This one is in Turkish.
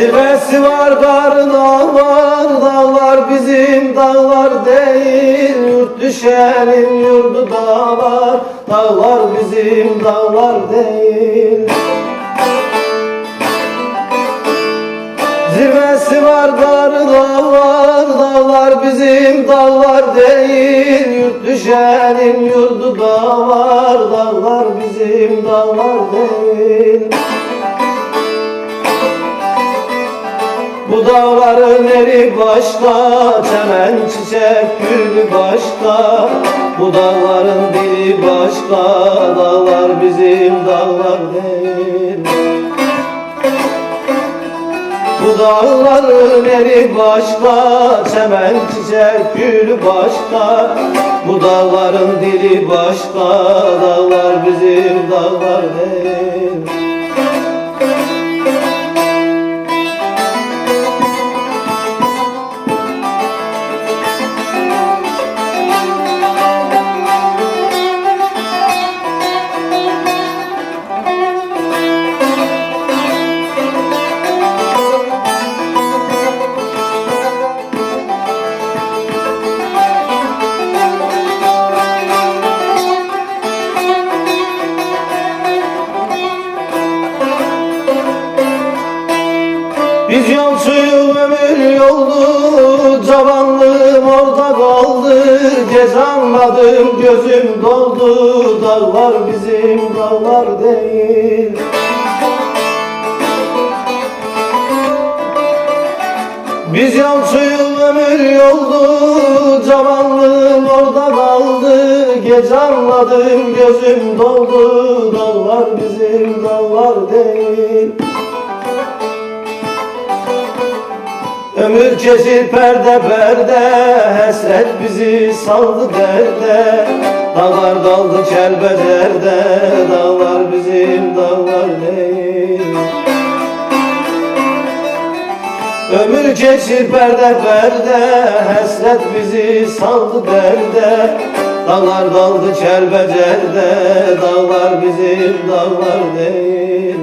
Zirvesi var karı dağlar Dağlar bizim dağlar değil. Yurt düşenin yurdu dağlar Dağlar bizim dağlar değil. Zirvesi var karı dağlar Dağlar bizim dağlar değil. Yurt düşenin yurdu dağlar Dağlar bizim dağlar değil dağların eri başka, çemen çiçek gülü başka Bu dağların dili başka, dağlar bizim dağlar değil. Bu dağların eri başka, çemen çiçek gülü başka Bu dağların dili başka, dağlar bizim dağlar değil Biz yolcuyum ömür yoldu Cavanlığım orada kaldı. Cezanladım gözüm doldu Dağlar bizim dağlar değil. Biz yolcuyum ömür yoldu Cavanlığım orada kaldı. Gece anladım gözüm doldu Dağlar bizim dağlar değil Ömür kesir perde perde Hasret bizi saldı derde. Dağlar daldı kelbecerde Dağlar bizim dağlar değil. Ömür geçir perde perde Hasret bizi saldı derde. Dağlar daldı kelbecerde Dağlar bizim dağlar değil